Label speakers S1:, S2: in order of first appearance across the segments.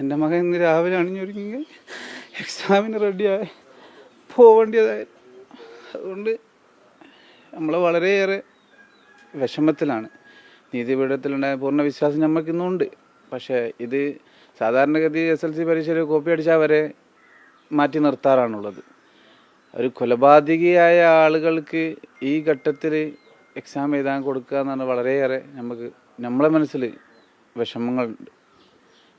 S1: എന്റെ മകൻ ഇന്ന് രാവിലെ അണിഞ്ഞൊരുങ്ങി. എക്സാമിന് റെഡിയായി പോവേണ്ടതായി അതുകൊണ്ട് നമ്മൾ വളരെയേറെ വിഷമത്തിലാണ്. നീതിപീഠത്തിലുണ്ടായ പൂർണ വിശ്വാസം നമുക്ക് ഇന്നുണ്ട് പക്ഷേ ഇത് സാധാരണഗതി എസ് എൽ സി പരീക്ഷയിൽ കോപ്പി അടിച്ചാൽ വരെ മാറ്റി നിർത്താറാണുള്ളത്. ഒരു കൊലപാതകിയായ ആളുകൾക്ക് ഈ ഘട്ടത്തിൽ എക്സാം എഴുതാൻ കൊടുക്കുക എന്നാണ് വളരെയേറെ നമുക്ക് നമ്മളെ മനസ്സിൽ വിഷമങ്ങളുണ്ട്.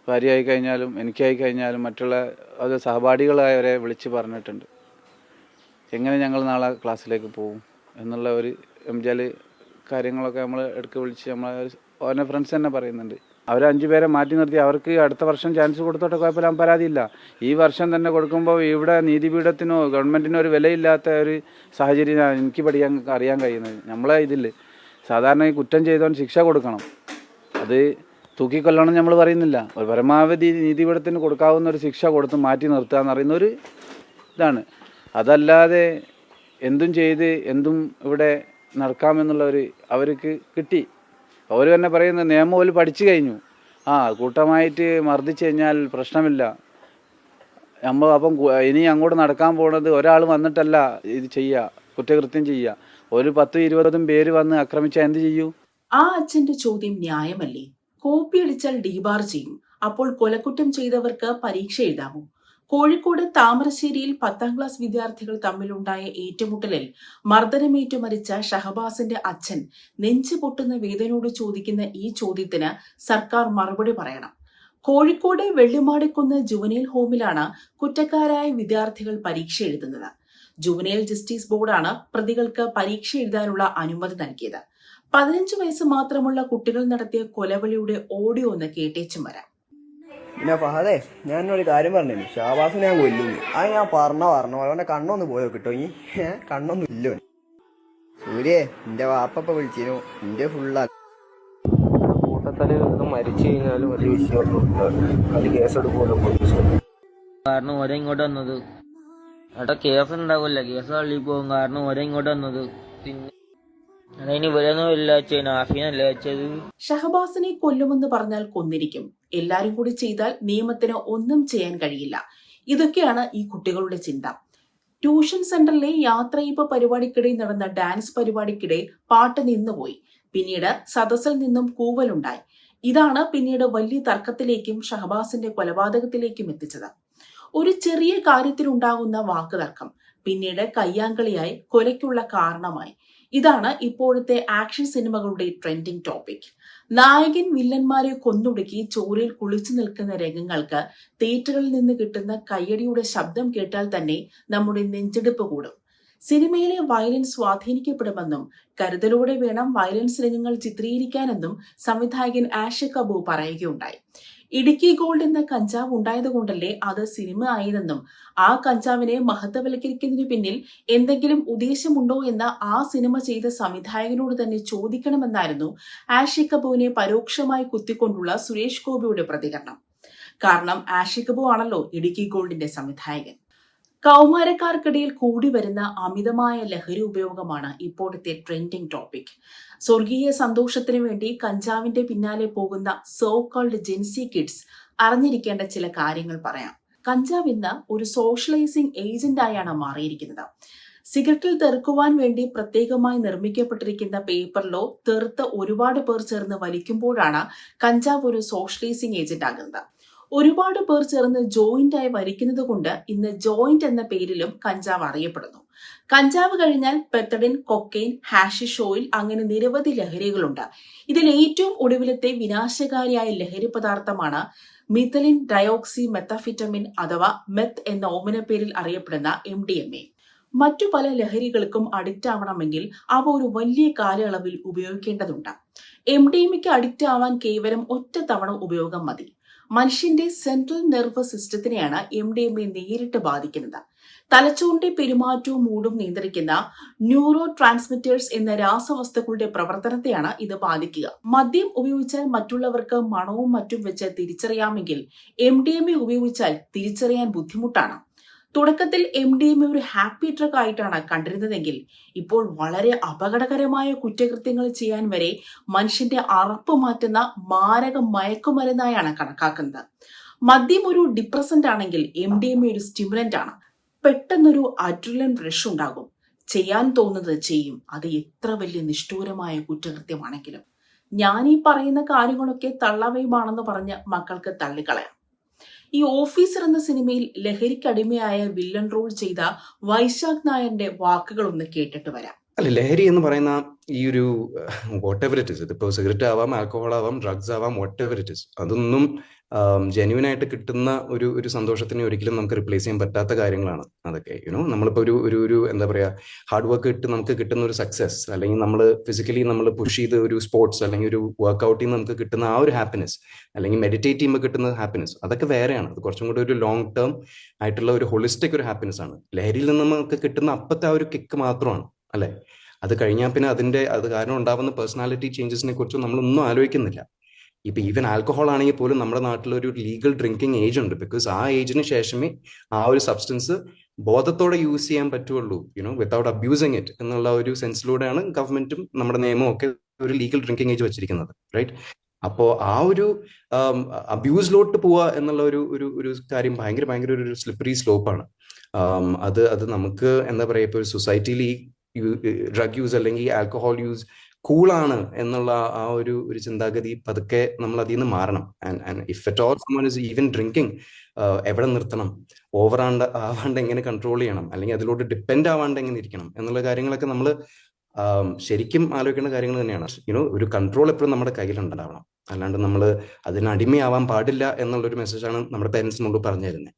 S1: ഭാര്യയായി കഴിഞ്ഞാലും എനിക്കായി കഴിഞ്ഞാലും മറ്റുള്ള അത് സഹപാഠികളായവരെ വിളിച്ച് പറഞ്ഞിട്ടുണ്ട്. എങ്ങനെ ഞങ്ങൾ നാളെ ക്ലാസ്സിലേക്ക് പോകും എന്നുള്ള ഒരു എംജാൽ കാര്യങ്ങളൊക്കെ നമ്മൾ എടുക്ക് വിളിച്ച് നമ്മൾ ഓനെ ഫ്രണ്ട്സ് തന്നെ പറയുന്നുണ്ട്. അവർ അഞ്ചു പേരെ മാറ്റി നിർത്തി. അവർക്ക് അടുത്ത വർഷം ചാൻസ് കൊടുത്തോട്ടെ കുഴപ്പമില്ല. പരാതിയില്ല ഈ വർഷം തന്നെ കൊടുക്കുമ്പോൾ ഇവിടെ നീതിപീഠത്തിനോ ഗവൺമെന്റിനോ ഒരു വിലയില്ലാത്ത ഒരു സാഹചര്യം എനിക്ക് പഠിക്കാൻ അറിയാൻ കഴിയുന്നത്. നമ്മളെ ഇതിൽ സാധാരണ കുറ്റം ചെയ്തവൻ ശിക്ഷ കൊടുക്കണം. അത് തൂക്കിക്കൊല്ലണം നമ്മൾ പറയുന്നില്ല. ഒരു പരമാവധി നീതിപീഠത്തിന് കൊടുക്കാവുന്ന ഒരു ശിക്ഷ കൊടുത്ത് മാറ്റി നിർത്തുക എന്ന് പറയുന്ന ഒരു ഇതാണ്. അതല്ലാതെ എന്തും ചെയ്ത് എന്തും ഇവിടെ നടക്കാമെന്നുള്ള ഒരു അവർക്ക് കിട്ടി. അവർ തന്നെ പറയുന്ന നിയമം പോലും പഠിച്ചു കഴിഞ്ഞു. ആ കൂട്ടമായിട്ട് മർദ്ദിച്ചു കഴിഞ്ഞാൽ പ്രശ്നമില്ല. നമ്മൾ അപ്പം ഇനി അങ്ങോട്ട് നടക്കാൻ പോണത് ഒരാൾ വന്നിട്ടല്ല ഇത് ചെയ്യുക കുറ്റകൃത്യം ചെയ്യുക ഒരു പത്തും ഇരുപതും പേര് വന്ന് ആക്രമിച്ചാൽ എന്ത് ചെയ്യൂ?
S2: ആ അച്ഛന്റെ ചോദ്യം ന്യായമല്ലേ? കോപ്പി അടിച്ചാൽ ഡീബാർ ചെയ്യും. അപ്പോൾ കൊലക്കുറ്റം ചെയ്തവർക്ക് പരീക്ഷ എഴുതാമോ? കോഴിക്കോട് താമരശ്ശേരിയിൽ പത്താം ക്ലാസ് വിദ്യാർത്ഥികൾ തമ്മിലുണ്ടായ ഏറ്റുമുട്ടലിൽ മർദ്ദനമേറ്റു മരിച്ച ഷഹബാസിന്റെ അച്ഛൻ നെഞ്ചു പൊട്ടുന്ന വേദനയോട് ചോദിക്കുന്ന ഈ ചോദ്യത്തിന് സർക്കാർ മറുപടി പറയണം. കോഴിക്കോട് വെള്ളിമാടിക്കുന്ന് ജുവനൈൽ ഹോമിലാണ് കുറ്റക്കാരായ വിദ്യാർത്ഥികൾ പരീക്ഷ എഴുതുന്നത്. ജുവനൈൽ ജസ്റ്റിസ് ബോർഡാണ് പ്രതികൾക്ക് പരീക്ഷ എഴുതാനുള്ള അനുമതി നൽകിയത്. പതിനഞ്ച് വയസ്സ് മാത്രമുള്ള കുട്ടികൾ നടത്തിയ കൊലവിളിയുടെ ഓഡിയോ ഒന്ന് കേട്ടേച്ചും വരാം.
S3: പിന്നെ ഫഹദേ ഞാൻ ഒരു കാര്യം പറഞ്ഞു ഷാബാസിനെ ഞാൻ കൊല്ലും ആ ഞാൻ പറഞ്ഞ പറഞ്ഞു അവന്റെ കണ്ണൊന്ന് പോയോ കിട്ടോ ഈ കണ്ണൊന്നും ഇല്ലോ സൂര്യേ എന്റെ വാപ്പ വിളിച്ചിരുന്നു. എന്റെ ഫുള്ളാ
S4: കൂട്ടത്തലയിൽ നിന്ന് മരിച്ചു കഴിഞ്ഞാലും വലിയ വിഷയമൊന്നും അത് കേസെടുക്കുമല്ലോ
S5: കാരണം ഓരോ ഇങ്ങോട്ട് വന്നത്. അവിടെ കേസ് ഉണ്ടാവില്ല കേസ് തള്ളി പോകും. കാരണം ഓരോ ഇങ്ങോട്ട് വന്നത്. പിന്നെ
S2: ഷഹബാസിനെ കൊല്ലുമെന്ന് പറഞ്ഞാൽ കൊന്നിരിക്കും. എല്ലാരും കൂടി ചെയ്താൽ നിയമത്തിന് ഒന്നും ചെയ്യാൻ കഴിയില്ല. ഇതൊക്കെയാണ് ഈ കുട്ടികളുടെ ചിന്ത. ട്യൂഷൻ സെന്ററിലെ യാത്രയപ്പ് പരിപാടിക്കിടെ നടന്ന ഡാൻസ് പരിപാടിക്കിടെ പാട്ട് നിന്നുപോയി. പിന്നീട് സദസ്സിൽ നിന്നും കൂവലുണ്ടായി. ഇതാണ് പിന്നീട് വലിയ തർക്കത്തിലേക്കും ഷഹബാസിന്റെ കൊലപാതകത്തിലേക്കും എത്തിച്ചത്. ഒരു ചെറിയ കാര്യത്തിലുണ്ടാകുന്ന വാക്കുതർക്കം പിന്നീട് കയ്യാങ്കളിയായി കൊലയ്ക്കുള്ള കാരണമായി. ഇതാണ് ഇപ്പോഴത്തെ ആക്ഷൻ സിനിമകളുടെ ട്രെൻഡിങ് ടോപ്പിക് നായകൻ വില്ലന്മാരെ കൊന്നൊടുക്കി ചോരയിൽ കുളിച്ചു നിൽക്കുന്ന രംഗങ്ങൾക്ക് തിയേറ്ററിൽ നിന്ന് കിട്ടുന്ന കയ്യടിയുടെ ശബ്ദം കേട്ടാൽ തന്നെ നമ്മുടെ നെഞ്ചെടുപ്പ് കൂടും. സിനിമയിലെ വയലൻസ് സ്വാധീനിക്കപ്പെടുമെന്നും കരുതലോടെ വേണം വയലൻസ് രംഗങ്ങൾ ചിത്രീകരിക്കാനെന്നും സംവിധായകൻ ആഷ കബു പറയുകയുണ്ടായി. ഇടുക്കി ഗോൾഡ് എന്ന കഞ്ചാവ് ഉണ്ടായതുകൊണ്ടല്ലേ അത് സിനിമ ആയതെന്നും ആ കഞ്ചാവിനെ മഹത്വവൽക്കരിക്കുന്നതിന് പിന്നിൽ എന്തെങ്കിലും ഉദ്ദേശമുണ്ടോ എന്ന് ആ സിനിമ ചെയ്ത സംവിധായകനോട് തന്നെ ചോദിക്കണമെന്നായിരുന്നു ആഷി കപൂവിനെ പരോക്ഷമായി കുത്തിക്കൊണ്ടുള്ള സുരേഷ് ഗോപിയുടെ പ്രതികരണം. കാരണം ആഷി കപൂർ ആണല്ലോ ഇടുക്കി ഗോൾഡിന്റെ സംവിധായകൻ. കൗമാരക്കാർക്കിടയിൽ കൂടി വരുന്ന അമിതമായ ലഹരി ഉപയോഗമാണ് ഇപ്പോഴത്തെ ട്രെൻഡിംഗ് ടോപ്പിക് സ്വർഗീയ സന്തോഷത്തിനു വേണ്ടി കഞ്ചാവിന്റെ പിന്നാലെ പോകുന്ന സോ കോൾഡ് ജെൻസി കിഡ്സ് അറിഞ്ഞിരിക്കേണ്ട ചില കാര്യങ്ങൾ പറയാം. കഞ്ചാവ് ഇന്ന് ഒരു സോഷ്യലൈസിംഗ് ഏജന്റായാണ് മാറിയിരിക്കുന്നത്. സിഗരറ്റിൽ തെറുക്കുവാൻ വേണ്ടി പ്രത്യേകമായി നിർമ്മിക്കപ്പെട്ടിരിക്കുന്ന പേപ്പറിലോ തെറുത്ത് ഒരുപാട് പേർ ചേർന്ന് വലിക്കുമ്പോഴാണ് കഞ്ചാവ് ഒരു സോഷ്യലൈസിംഗ് ഏജന്റ് ആകുന്നത്. ഒരുപാട് പേർ ചേർന്ന് ജോയിന്റ് ആയി വരിക്കുന്നത് കൊണ്ട് ഇന്ന് ജോയിന്റ് എന്ന പേരിലും കഞ്ചാവ് അറിയപ്പെടുന്നു. കഞ്ചാവ് കഴിഞ്ഞാൽ പെത്തഡിൻ കൊക്കെയിൻ ഹാഷിഷ് ഓയിൽ അങ്ങനെ നിരവധി ലഹരികളുണ്ട്. ഇതിൽ ഏറ്റവും ഒടുവിലത്തെ വിനാശകാരിയായ ലഹരി പദാർത്ഥമാണ് മിഥലിൻ ഡയോക്സി മെത്തഫിറ്റമിൻ അഥവാ മെത്ത് എന്ന ഓമന പേരിൽ അറിയപ്പെടുന്ന എം ഡി എം എ മറ്റു പല ലഹരികൾക്കും അഡിക്റ്റ് ആവണമെങ്കിൽ അവ ഒരു വലിയ കാലയളവിൽ ഉപയോഗിക്കേണ്ടതുണ്ട്. എം ഡി എമ്മയ്ക്ക് അഡിക്റ്റ് ആവാൻ കേവലം ഒറ്റ തവണ ഉപയോഗം മതി. മനുഷ്യന്റെ സെൻട്രൽ നെർവസ് സിസ്റ്റത്തിനെയാണ് എം ഡി എം എ നേരിട്ട് ബാധിക്കുന്നത്. തലച്ചോറിന്റെ പെരുമാറ്റവും മൂടും നിയന്ത്രിക്കുന്ന ന്യൂറോ ട്രാൻസ്മിറ്റേഴ്സ് എന്ന രാസവസ്തുക്കളുടെ പ്രവർത്തനത്തെയാണ് ഇത് ബാധിക്കുക. മദ്യം ഉപയോഗിച്ചാൽ മറ്റുള്ളവർക്ക് മണവും മറ്റും വെച്ച് തിരിച്ചറിയാമെങ്കിൽ എം ഡി എം എ ഉപയോഗിച്ചാൽ തിരിച്ചറിയാൻ ബുദ്ധിമുട്ടാണ്. തുടക്കത്തിൽ എം ഡി എം ഒരു ഹാപ്പി ട്രക്ക് ആയിട്ടാണ് കണ്ടിരുന്നതെങ്കിൽ ഇപ്പോൾ വളരെ അപകടകരമായ കുറ്റകൃത്യങ്ങൾ ചെയ്യാൻ വരെ മനുഷ്യന്റെ അറപ്പ് മാറ്റുന്ന മാരക മയക്കുമരുന്നായാണ് കണക്കാക്കുന്നത്. മദ്യം ഒരു ഡിപ്രസന്റ് ആണെങ്കിൽ എം ഡി എം ഒരു സ്റ്റിമുലന്റ് ആണ്. പെട്ടെന്നൊരു അഡ്രിലൻ റഷ് ഉണ്ടാകും. ചെയ്യാൻ തോന്നുന്നത് ചെയ്യും. അത് എത്ര വലിയ നിഷ്ഠൂരമായ കുറ്റകൃത്യമാണെങ്കിലും. ഞാൻ ഈ പറയുന്ന കാര്യങ്ങളൊക്കെ തള്ളവയുമാണെന്ന് പറഞ്ഞ് മക്കൾക്ക് തള്ളിക്കളയാം. ഈ ഓഫീസർ എന്ന സിനിമയിൽ ലഹരിക്കടിമയായ വില്ലൻ റോൾ ചെയ്ത വൈശാഖ് നായരുടെ വാക്കുകളൊന്ന് കേട്ടിട്ട് വരാം.
S6: അല്ല ലഹരി എന്ന് പറയുന്ന ഈ ഒരു വാട്ട് എവർ ഇറ്റ് ഇസ് ഇതിപ്പോ സിഗരറ്റ് ആവാം ആൽക്കഹോൾ ആവാം ഡ്രഗ്സ് ആവാം വാട്ട് എവർ ഇറ്റ് ഇസ് അതൊന്നും ജെന്യൂൻ ആയിട്ട് കിട്ടുന്ന ഒരു ഒരു സന്തോഷത്തിന് ഒരിക്കലും നമുക്ക് റിപ്ലേസ് ചെയ്യാൻ പറ്റാത്ത കാര്യങ്ങളാണ് അതൊക്കെ. യുനോ നമ്മളിപ്പോ ഒരു ഒരു ഒരു എന്താ പറയാ ഹാർഡ് വർക്ക് ഇട്ട് നമുക്ക് കിട്ടുന്ന ഒരു സക്സസ് അല്ലെങ്കിൽ നമ്മൾ ഫിസിക്കലി നമ്മൾ പുഷ് ചെയ്ത് ഒരു സ്പോർട്സ് അല്ലെങ്കിൽ ഒരു വർക്ക്ഔട്ടിൽ നിന്ന് നമുക്ക് കിട്ടുന്ന ആ ഒരു ഹാപ്പിനെസ് അല്ലെങ്കിൽ മെഡിറ്റേറ്റ് ചെയ്യുമ്പോൾ കിട്ടുന്ന ഹാപ്പിനെസ് അതൊക്കെ വേറെയാണ്. അത് കുറച്ചും കൂടി ഒരു ലോങ് ടേം ആയിട്ടുള്ള ഒരു ഹോളിസ്റ്റിക് ഒരു ഹാപ്പിനെസ് ആണ്. ലഹരിയിൽ നിന്ന് നമുക്ക് കിട്ടുന്ന അപ്പത്തെ ആ ഒരു കിക്ക് മാത്രമാണ്. അല്ലെ? അത് കഴിഞ്ഞാൽ പിന്നെ അതിന്റെ അത് കാരണം ഉണ്ടാവുന്ന പേഴ്സണാലിറ്റി ചേഞ്ചസിനെ കുറിച്ച് നമ്മളൊന്നും ആലോചിക്കുന്നില്ല. ഇപ്പൊ ഈവൻ ആൽക്കഹോൾ ആണെങ്കിൽ പോലും നമ്മുടെ നാട്ടിൽ ഒരു ലീഗൽ ഡ്രിങ്കിങ് ഏജ് ഉണ്ട്. ബിക്കോസ് ആ ഏജിന് ശേഷമേ ആ ഒരു സബ്സ്റ്റൻസ് ബോധത്തോടെ യൂസ് ചെയ്യാൻ പറ്റുള്ളൂ. യുനോ വിത്തൗട്ട് അബ്യൂസിങ് ഇറ്റ് എന്നുള്ള ഒരു സെൻസിലൂടെയാണ് ഗവൺമെന്റും നമ്മുടെ നിയമവും ഒക്കെ ഒരു ലീഗൽ ഡ്രിങ്കിങ് ഏജ് വെച്ചിരിക്കുന്നത്. റൈറ്റ് അപ്പോ ആ ഒരു അബ്യൂസിലോട്ട് പോവുക എന്നുള്ള ഒരു ഒരു ഒരു കാര്യം ഭയങ്കര ഭയങ്കര ഒരു സ്ലിപ്പറി സ്ലോപ്പാണ് അത് അത് നമുക്ക് എന്താ പറയാ ഇപ്പൊ ഒരു സൊസൈറ്റിയിൽ ഈ ഡ്രഗ് യൂസ് അല്ലെങ്കിൽ ആൽക്കഹോൾ യൂസ് കൂളാണ് എന്നുള്ള ആ ഒരു ഒരു ചിന്താഗതി പതുക്കെ നമ്മൾ അതിൽ നിന്ന് മാറണം. If at all someone is even drinking എവിടെ നിർത്തണം? ഓവർ ആണ്ട് ആവാണ്ട് എങ്ങനെ കൺട്രോൾ ചെയ്യണം? അല്ലെങ്കിൽ അതിലോട്ട് ഡിപ്പെൻഡ് ആവാണ്ട് എങ്ങനെ ഇരിക്കണം? എന്നുള്ള കാര്യങ്ങളൊക്കെ നമ്മൾ ശരിക്കും ആലോചിക്കേണ്ട കാര്യങ്ങൾ തന്നെയാണ്. യുനോ ഒരു കൺട്രോൾ എപ്പോഴും നമ്മുടെ കയ്യിലുണ്ടാവണം അല്ലാണ്ട് നമ്മൾ അതിനടിമയാവാൻ പാടില്ല എന്നുള്ള ഒരു മെസ്സേജാണ് നമ്മുടെ പേരൻസ് മുമ്പ് പറഞ്ഞു തരുന്നത്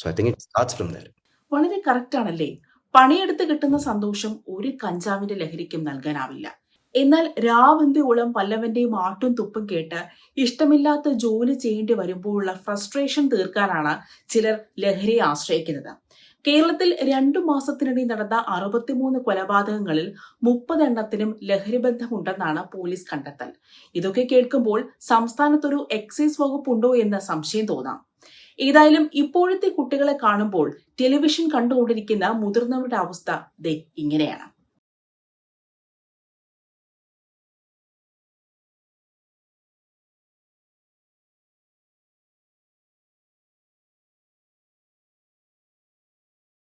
S6: so I think it starts from that
S2: വളരെ കറക്റ്റ് ആണല്ലേ? പണിയെടുത്ത് കിട്ടുന്ന സന്തോഷം ഒരു കഞ്ചാവിന്റെ ലഹരിക്കും നൽകാനാവില്ല. എന്നാൽ രാവന്തിയോളം പല്ലവന്റെയും ആട്ടും തുപ്പും കേട്ട് ഇഷ്ടമില്ലാത്ത ജോലി ചെയ്യേണ്ടി വരുമ്പോഴുള്ള ഫ്രസ്ട്രേഷൻ തീർക്കാനാണ് ചിലർ ലഹരിയെ ആശ്രയിക്കുന്നത്. കേരളത്തിൽ രണ്ടു മാസത്തിനിടെ നടന്ന അറുപത്തിമൂന്ന് കൊലപാതകങ്ങളിൽ മുപ്പതെണ്ണത്തിനും ലഹരിബന്ധമുണ്ടെന്നാണ് പോലീസ് കണ്ടെത്തൽ. ഇതൊക്കെ കേൾക്കുമ്പോൾ സംസ്ഥാനത്തൊരു എക്സൈസ് വകുപ്പുണ്ടോ എന്ന സംശയം തോന്നാം. ഏതായാലും ഇപ്പോഴത്തെ കുട്ടികളെ കാണുമ്പോൾ ടെലിവിഷൻ കണ്ടുകൊണ്ടിരിക്കുന്ന മുതിർന്നവരുടെ അവസ്ഥ ദേ ഇങ്ങനെയാണ്.